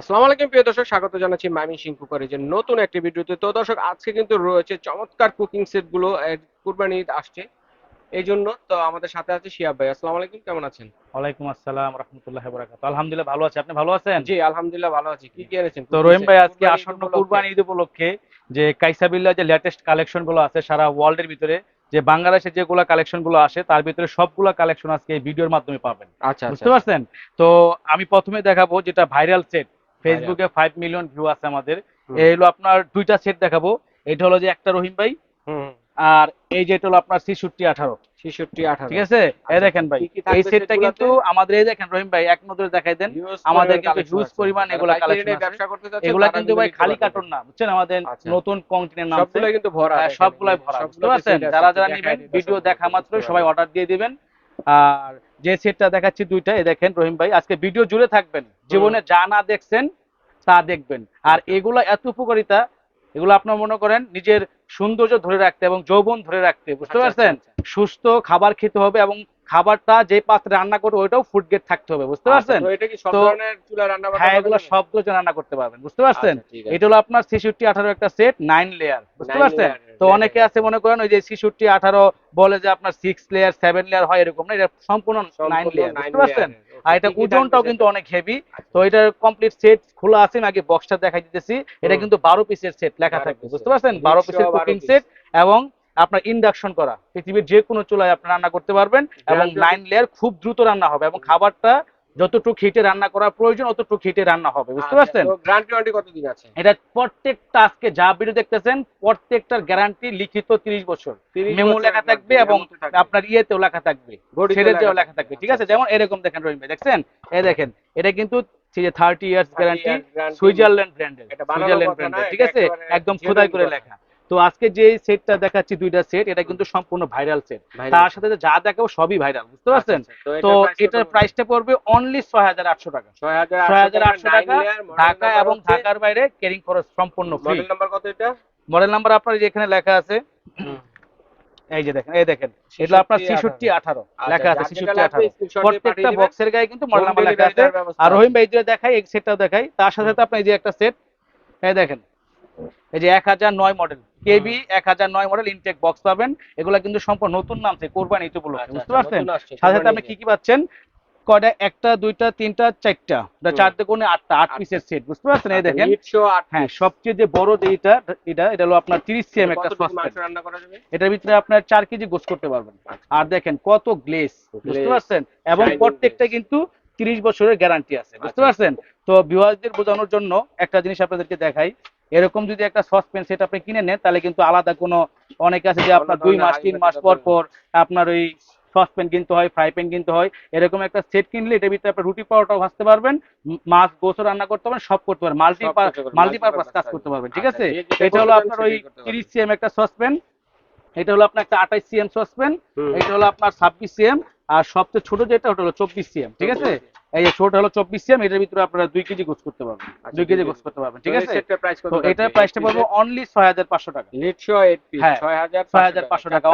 আসসালামু আলাইকুম প্রিয় দর্শক স্বাগত জানাচ্ছি মামি সিং কুকারের যে নতুন একটি ভিডিওতে। তো দর্শক আজকে কিন্তু রয়েছে চমৎকার কুকিং সেটগুলো কুরবানি ঈদ আসছে এই জন্য। তো আমাদের সাথে আছে শিয়াব ভাই। আসসালামু আলাইকুম কেমন আছেন? ওয়ালাইকুম আসসালাম রহমতুল্লাহ বরাকাত আলহামদুলিল্লাহ ভালো আছি। আপনি ভালো আছেন? জি আলহামদুলিল্লাহ ভালো আছি। কি কি এনেছেন তো রহিম ভাই আজকে আসন্ন কুরবানি ঈদ উপলক্ষে যে কাইসাবিল্লা যে লেটেস্ট কালেকশনগুলো আছে সারা ওয়ার্ল্ডের ভিতরে যে বাংলাদেশে যেগুলো কালেকশনগুলো আসে তার ভিতরে সবগুলা কালেকশন আজকে এই ভিডিওর মাধ্যমে পাবেন। আচ্ছা আচ্ছা বুঝতে পারছেন? তো আমি প্রথমে দেখাবো যেটা ভাইরাল সেট। ফেসবুকে ফাইভ মিলিয়ন ভিউ আছে আমাদের। এই হলো আপনার দুইটা সেট দেখাবো। এটা হলো যে একটা রহিম ভাই আর এই যে এটা হলো আপনার ছিষট্টি আঠারো। ছেষট্টি আঠারো। ঠিক আছে? এই আচ্ছা, দেখেন ভাই কি কি থাকবে এই সেটটা কিন্তু আমাদের এই দেখেন রহিম ভাই এক নজরে দেখাই দেন। আমাদের কিন্তু পরিমাণ এগুলা কিন্তু ভাই খালি কার্টুন না বুঝছেন? আমাদের আচ্ছা। নতুন নাম কিন্তু ভরা হ্যাঁ, সবগুলাই ভরা বুঝতে পারছেন? যারা যারা নেবেন ভিডিও দেখা মাত্র সবাই অর্ডার দিয়ে দিবেন। আর যে সেটটা দেখাচ্ছি দুইটা এ দেখেন রহিম ভাই আজকে ভিডিও জুড়ে থাকবেন। জীবনে যা না দেখছেন তা দেখবেন। আর এগুলো এত উপকারিতা এগুলো আপনার মনে করেন নিজের সৌন্দর্য ধরে রাখতে এবং যৌবন ধরে রাখতে বুঝতে আচ্ছা, পারছেন? আচ্ছা, সুস্থ খাবার খেতে হবে এবং খাবারটা যে পাত্রে রান্না করবে ওইটাও ফুড গেট থাকতে হবে বুঝতে পারছেন? আচ্ছা, তো বান্না হ্যাঁ এগুলো সবগুলো রান্না করতে পারবেন বুঝতে পারছেন? আচ্ছা, আছে। এটা হলো আপনার ছেষট্টি আঠারো একটা সেট নাইন লেয়ার বুঝতে পারছেন? তো অনেকে আছে মনে করেন ওই যে ছেষট্টি আঠারো বলে যে আপনার সিক্স লেয়ার সেভেন লেয়ার হয় এরকম না এটা সম্পূর্ণ নাইন লেয়ার বুঝতে পারছেন? আর এটা ওজনটাও কিন্তু অনেক হেভি তো এটার কমপ্লিট সেট খোলা আছে আমি আগে বক্সটা দেখাই দিতেছি। এটা কিন্তু বারো পিসের সেট লেখা থাকবে বুঝতে পারছেন? বারো পিসের কুকিং সেট এবং আপনার ইন্ডাকশন করা। পৃথিবীর যে কোনো চুলায় আপনি রান্না করতে পারবেন এবং নাইন লেয়ার খুব দ্রুত রান্না হবে এবং খাবারটা যতটুকু হিটে রান্না করা প্রয়োজন অতটুকু হিটে রান্না হবে। বুঝতে আচ্ছা, পারছেন? গ্যারান্টি ওয়ারেন্টি কতদিন আছে? এটা প্রত্যেকটা আজকে যা ভিডিও দেখতেছেন প্রত্যেকটার গ্যারান্টি লিখিত 30 বছর। মেমো লেখা থাকবে এবং আপনার ইয়েতেও লেখা থাকবে। ঘড়িতেও ছেড়েতেও লেখা থাকবে। ঠিক আছে? যেমন এরকম দেখেন রহিম ভাই দেখছেন? এই দেখেন এটা কিন্তু থার্টি ইয়ার্স গ্যারান্টি সুইজারল্যান্ড ব্র্যান্ডের সুইজারল্যান্ড ব্র্যান্ডের ঠিক আছে? একদম খোদাই করে লেখা। তো আজকে যে সেটটা দেখাচ্ছি দুইটা সেট এটা কিন্তু সম্পূর্ণ ভাইরাল সেট তার সাথে যা দেখাবো সবই ভাইরাল বুঝতে পারছেন? আচ্ছা, আচ্ছা, তো এটার? প্রাইসটা পড়বে অনলি ছয় হাজার আটশো টাকা। ছয় হাজার আটশো টাকা ঢাকা এবং ঢাকার বাইরে ক্যারিং খরচ সম্পূর্ণ ফ্রি মডেল নাম্বার কত এটা? মডেল নাম্বার আপনার এখানে লেখা আছে। এই যে দেখেন এই দেখেন এটা আপনার 66, ছিষট্টি আঠারো আচ্ছা, লেখা আছে ছিষট্টি আঠারো। প্রত্যেকটা বক্সের গায়ে কিন্তু মডেল নাম্বার লেখা আছে। আর রহিম ভাই যে দেখাই এই সেটটাও দেখাই তার সাথে সাথে আপনি এই যে একটা সেট এই দেখেন এই যে এক হাজার নয় মডেল কেবি এক হাজার নয় মডেল ইনটেক বক্স পাবেন। এগুলা কিন্তু সম্পূর্ণ নতুন নামছে কোরবানি উপলক্ষে আচ্ছা, বুঝতে আচ্ছা, পারছেন সাথে সাথে আপনি কি কি পাচ্ছেন? কয়টা? একটা দুইটা তিনটা চারটা। হুম। চার কোণে আটটা আট পিসের সেট বুঝতে পারছেন? এই আচ্ছা, দেখেন। হ্যাঁ সবচেয়ে যে বড় যে এটা এটা এটা হলো আপনার তিরিশ সিএম একটা কতটুকু রান্না করা যাবে? এটার ভিতরে আপনার চার কেজি গোস করতে পারবেন। আর দেখেন কত গ্লেস বুঝতে পারছেন? এবং প্রত্যেকটা কিন্তু তিরিশ বছরের গ্যারান্টি আছে বুঝতে আচ্ছা। পারছেন? তো ভিউয়ারদের বোঝানোর জন্য একটা জিনিস আপনাদেরকে দেখাই। এরকম যদি একটা সসপেন সেট আপনি কিনে নেন তাহলে কিন্তু আলাদা কোনো অনেকে আছে যে আপনার দুই মাস তিন মাস পর পর আপনার ওই সসপ্যান কিনতে হয় ফ্রাই প্যান কিনতে হয় এরকম একটা সেট কিনলে এটার ভিতরে আপনার রুটি পাওয়াটাও ভাজতে পারবেন মাছ গোসও রান্না করতে পারবেন সব করতে পারবেন মাল্টি মাল্টিপারপাস কাজ। করতে পারবেন ঠিক আচ্ছা, আছে এটা হলো আপনার ওই। তিরিশ সিএম একটা সসপ্যান এটা হলো আপনার একটা আঠাইশ সিএম সসপ্যান। এটা হলো আপনার ছাব্বিশ সিএম আর সবচেয়ে ছোট যেটা ওটা হলো চব্বিশ সিএম ঠিক আছে 24 এই যে ছোট হলো চব্বিশ সিএম এটার ভিতরে আপনারা দুই কেজি গোস করতে পারবেন। আচ্ছা, দুই কেজি। গোস করতে পারবেন ঠিক আছে? তো এটার প্রাইসটা পড়বে অনলি ছয় হাজার পাঁচশো টাকা। পিস হ্যাঁ, ছয় হাজার 6,500 টাকা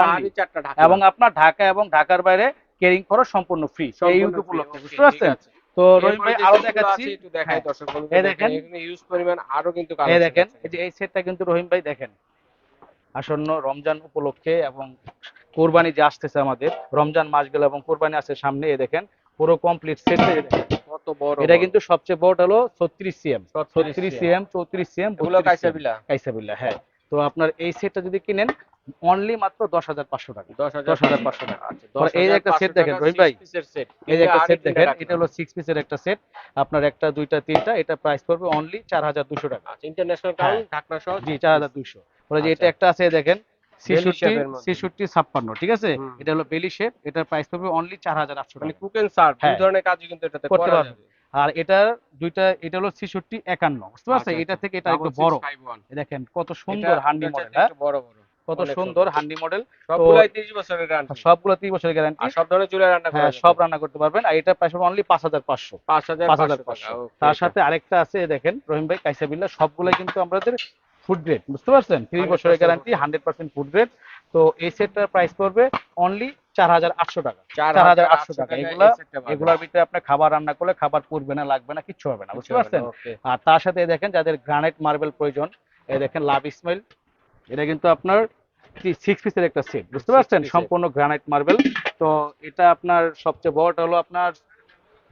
এবং আপনার ঢাকা এবং ঢাকার বাইরে কেরিং খরচ সম্পূর্ণ ফ্রি এই উপলক্ষে বুঝতে পারছেন? তো রহিম ভাই আরও দেখাচ্ছি। একটু দেখাই হ্যাঁ। দর্শক এই দেখেন। এখানে ইউজ পরিমাণ আরও কিন্তু এই দেখেন এই যে এই সেটটা কিন্তু রহিম ভাই দেখেন। আসন্ন রমজান উপলক্ষে এবং কোরবানি যে আসতেছে আমাদের রমজান মাস গেল এবং কোরবানি আসছে সামনে এই দেখেন। পুরো কমপ্লিট সেট কত বড় এটা কিন্তু সবচেয়ে বড় হলো ছত্রিশ সিএম 36 ছত্রিশ সিএম চৌত্রিশ সিএম এগুলো কাইসাবিলা? কাইসাবিল্লা হ্যাঁ। তো আপনার এই সেটটা যদি কিনেন অনলি মাত্র দশ হাজার পাঁচশো টাকা। দশ হাজার দশ হাজার পাঁচশো টাকা। আচ্ছা, এই যে একটা 10,500 set দেখেন, রহিম ভাই। piece এর এই যে একটা সেট দেখেন এটা হলো সিক্স পিসের একটা সেট আপনার একটা দুইটা তিনটা এটা প্রাইস পড়বে অনলি চার হাজার দুশো টাকা। আচ্ছা, হ্যাঁ। count, ঢাকনা সহ জি চার হাজার দুইশো। বলে যে এটা আচ্ছা। একটা আছে দেখেন ছেষট্টি shape-এর মধ্যে। ছেষট্টি ছাপ্পান্ন ঠিক আছে? এটা হলো বেলি শেপ এটার প্রাইস পড়বে অনলি চার হাজার আটশো মানে কুক এন্ড সার্ভ দুই হ্যাঁ। ধরনের কাজই কিন্তু এটাতে করতে করা আর এটার দুইটা এটা হলো ছেষট্টি একান্ন বুঝতে পারছেন? এটা। থেকে এটা একটু বড় six five one। এই দেখেন কত সুন্দর হান্ডি মডেল চাইতে হ্যাঁ? একটু বড় বড়। কত সুন্দর। হান্ডি মডেল সবগুলাই 30 বছরের গ্যারান্টি সবগুলো বছরের গ্যারান্টি আর সব ধরনের চুলা রান্না করা হ্যাঁ সব রান্না করতে পারবেন। আর এটা প্রাইস অনলি পাঁচ হাজার পাঁচশো। 5500 পাঁচ হাজার পাঁচশো। তার সাথে আরেকটা আছে দেখেন রহিম ভাই কাইসাবিল্লা সবগুলাই কিন্তু আমাদের ফুড গ্রেড বুঝতে পারছেন? 100% বছরের guarantee hundred percent food grade তো এই সেটটার প্রাইস পড়বে অনলি চার হাজার আটশো টাকা। চার হাজার আটশো টাকা। এগুলা-। এগুলোর ভিতরে আপনি খাবার রান্না করলে খাবার পড়বে না লাগবে না কিচ্ছু হবে না বুঝতে পারছেন? আর তার সাথে দেখেন যাদের গ্রানাইট মার্বেল প্রয়োজন এই দেখেন লাভ ইসমাইল এটা কিন্তু আপনার সিক্স পিসের একটা সেট বুঝতে পারছেন? সম্পূর্ণ গ্রানাইট মার্বেল তো এটা আপনার সবচেয়ে বড়টা হলো আপনার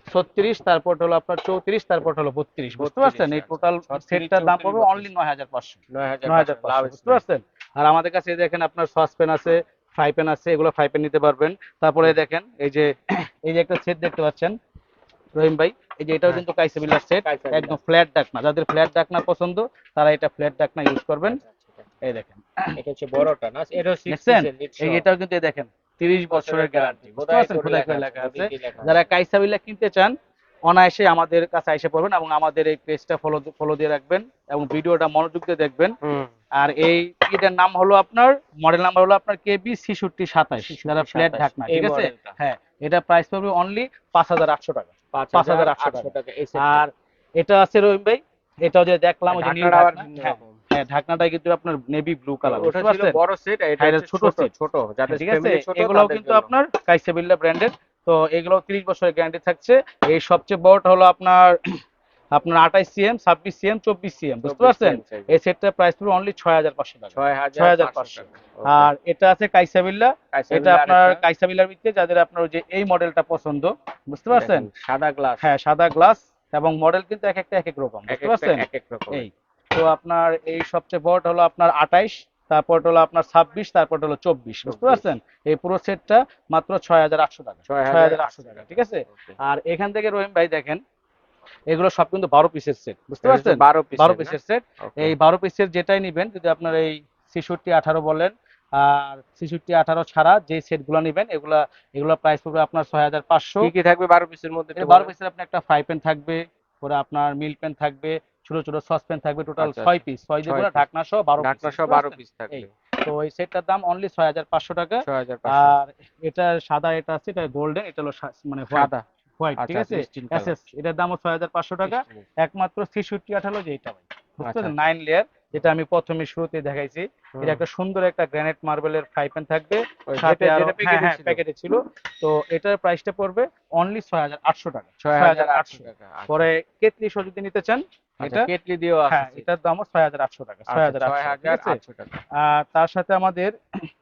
ছত্রিশ তারপর হলো আপনার চৌত্রিশ তারপর হলো বত্রিশ বুঝতে পারছেন? এই আচ্ছা। টোটাল সেটটার দাম 34, পড়বে অনলি নয় হাজার পাঁচশো। নয় হাজার বুঝতে পারছেন? আর আমাদের কাছে এই দেখেন আপনার সসপ্যান আছে ফ্রাই প্যান আছে এগুলো ফ্রাই প্যান নিতে পারবেন। তারপরে দেখেন এই যে এই যে একটা সেট দেখতে পাচ্ছেন রহিম ভাই এই যে এটাও হ্যাঁ। কিন্তু কাইসেবিলার সেট একদম ফ্ল্যাট ডাকনা। যাদের ফ্ল্যাট ডাকনা পছন্দ তারা এটা ফ্ল্যাট ডাকনা ইউজ করবেন। এই দেখেন। এটা হচ্ছে বড়টা না? এটা এটাও কিন্তু এই দেখেন তিরিশ বছরের গ্যারান্টি লেখা আছে। যারা কাইসাবিল্লা কিনতে চান অনায়াসে আমাদের কাছে এসে পড়বেন এবং আমাদের এই পেজটা ফলো ফলো দিয়ে রাখবেন এবং ভিডিওটা মনোযোগ দিয়ে দেখবেন। আর এই এটার নাম হলো আপনার মডেল নাম্বার হলো আপনার কেবি ছিষট্টি সাতাশ যারা ফ্ল্যাট ঢাকনা ঠিক আছে? হ্যাঁ এটা প্রাইস পড়বে অনলি পাঁচ হাজার আটশো টাকা। পাঁচ হাজার আটশো টাকা। আর এটা আছে রহিম ভাই এটাও যে দেখলাম ওই যে হ্যাঁ, ঢাকনাটা কিন্তু আপনার নেভি ব্লু কালার বুঝতে পারছেন? বড় সেট এটা হ্যাঁ, ছোট set। ছোট যাদের ঠিক আছে? এগুলোও কিন্তু আপনার কাইসাবিল্লা ব্র্যান্ডের তো এগুলো 30 বছরের গ্যারান্টি থাকছে। এই সবচেয়ে বড়টা হলো আপনার আপনার 28 সিএম 26 সিএম 24 সিএম বুঝতে পারছেন? এই সেটটার প্রাইস পুরো অনলি 6500 টাকা। ছয় হাজার 6500 পাঁচশো আর এটা আছে কাইসাবিল্লা. এটা আপনার আরেকটা। কাইসাবিলার ভিতরে যাদের আপনার যে এই মডেলটা পছন্দ বুঝতে পারছেন? সাদা গ্লাস হ্যাঁ সাদা গ্লাস এবং মডেল কিন্তু এক একটা এক এক রকম বুঝতে পারছেন? এক এক রকম এই তো আপনার এই সবচেয়ে বড় হলো আপনার আঠাইশ তারপর হলো আপনার ছাব্বিশ তারপর হলো চব্বিশ। বুঝতে পারছেন? এই পুরো সেটটা মাত্র ছয় হাজার আটশো টাকা। ছয় হাজার আটশো টাকা ঠিক আছে? আর এখান থেকে রহিম ভাই দেখেন এগুলো সব কিন্তু বারো পিসের সেট বুঝতে পারছেন? বারো পিস বারো পিসের সেট। এই বারো পিসের যেটাই নিবেন যদি আপনার এই ছেষট্টি আঠারো বলেন আর ছেষট্টি আঠারো ছাড়া যে সেটগুলো নেবেন এগুলা এগুলো প্রাইস পড়বে আপনার ছয় হাজার পাঁচশো। কি কি থাকবে বারো পিসের মধ্যে বারো পিসের আপনি একটা ফ্রাই প্যান থাকবে পরে আপনার মিল প্যান থাকবে ছোট ছোট সসপ্যান থাকবে টোটাল আচ্ছা, ছয় পিস ছয় piece। ঢাকনা সহ বারো ঢাকনা সহ বারো? পিস থাকবে। তো এই সেটটার দাম অনলি ছয় হাজার পাঁচশো টাকা। আর এটা সাদা এটা আছে এটা গোল্ডেন এটা হলো মানে সাদা। হোয়াইট ঠিক আচ্ছা, আছে? এসএস এটার দামও ছয় হাজার পাঁচশো টাকা। একমাত্র ছেষট্টি আঠালো যে এটা ভাই। বুঝতে আচ্ছা, নাইন লেয়ার যেটা আমি প্রথমে শুরুতে দেখাইছি। এটা একটা সুন্দর একটা গ্রানাইট মার্বেলের ফ্রাই প্যান থাকবে। সাথে আরও হ্যাঁ হ্যাঁ প্যাকেটে ছিল। তো এটার প্রাইসটা পড়বে অনলি ছয় হাজার আটশো টাকা। ছয় হাজার আটশো 6800 টাকা আচ্ছা। পরে কেটলি সহ যদি নিতে চান আচ্ছা, এটা? কেটলি দিয়েও হ্যাঁ আছে এটার দামও ছয় হাজার আটশো টাকা ছয় হাজার ছয় আটশো ঠিক হাজার আছে? আটশো টাকা। আর তার সাথে আমাদের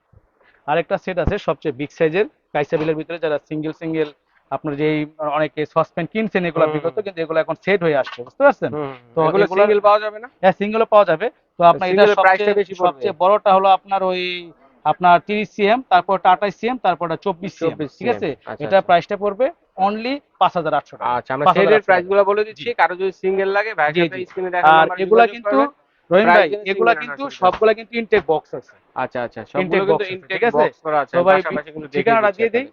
আরেকটা সেট আছে সবচেয়ে বিগ সাইজের কাইসাবিলের ভিতরে যারা সিঙ্গেল সিঙ্গেল আপনার যেই অনেকে সসপ্যান কিনছেন এগুলো বিগত কিন্তু এগুলো এখন সেট হয়ে আসছে বুঝতে পারছেন? তো এগুলো সিঙ্গেল পাওয়া যাবে না? হ্যাঁ সিঙ্গেলও পাওয়া যাবে। তো আপনার এটা সবচেয়ে সবচেয়ে বড়টা হলো আপনার ওই আপনার তিরিশ সিএম তারপর আঠাশ সিএম তারপর চব্বিশ সিএম ঠিক আছে? আচ্ছা, এটা আচ্ছা। প্রাইসটা পড়বে অনলি পাঁচ হাজার আটশো টাকা আচ্ছা আমরা সেটের প্রাইসগুলো বলে দিচ্ছি কারও যদি সিঙ্গেল লাগে ভাই। স্ক্রিনে দেখা আর এগুলা কিন্তু করবেন। রহিম ভাই এগুলা কিন্তু আনার সুবিধা। সবগুলা কিন্তু ইনটেক বক্স আছে আচ্ছা আচ্ছা সবগুলো কিন্তু ইনটেক আছে? ঠিকানাটা দিয়ে দিই।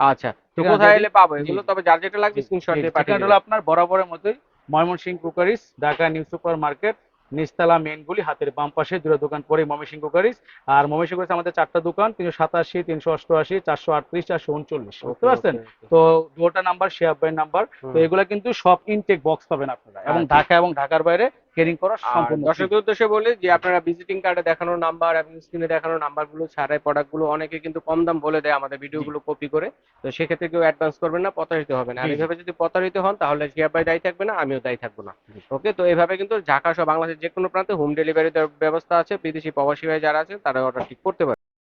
আচ্ছা তো কোথায় এলে পাবো এগুলো তবে যার যেটা লাগবে স্ক্রিনশট দিয়ে পাঠিয়ে হলো আপনার বরাবরের মতোই Mymensingh cookeries Dhaka new super market নিস্তালা মেনগুলি হাতের বাম পাশে দুটো দোকান পরে ময়মনসিংহ কুকারিস আর ময়মনসিংহ কুকারিস আমাদের চারটা দোকান তিনশো সাতাশি তিনশো অষ্টআশি চারশো আটত্রিশ চারশো উনচল্লিশ। বুঝতে পারছেন? তো দুটা নাম্বার শেয়ার নাম্বার তো এগুলা কিন্তু সব ইনটেক বক্স পাবেন আপনারা। এবং আচ্ছা। ঢাকা এবং ঢাকার বাইরে কেরিং করা সম্পূর্ণ। দর্শকদের উদ্দেশ্যে বলি যে আপনারা ভিজিটিং কার্ডে দেখানো নাম্বার এবং স্ক্রিনে দেখানো নাম্বারগুলো ছাড়াই প্রোডাক্টগুলো অনেকে কিন্তু কম দাম বলে দেয় আমাদের ভিডিওগুলো কপি করে। তো সেক্ষেত্রে কেউ অ্যাডভান্স করবেন না প্রতারিত হবে না। আর। এইভাবে যদি প্রতারিত হন তাহলে জিয়া ভাই দায়ী থাকবে না আমিও দায়ী থাকব না। ওকে তো এইভাবে কিন্তু ঢাকা সহ বাংলাদেশের যে কোনো প্রান্তে হোম ডেলিভারি ব্যবস্থা আছে। বিদেশি প্রবাসী ভাই যারা আছে তারা অর্ডার ঠিক করতে পারে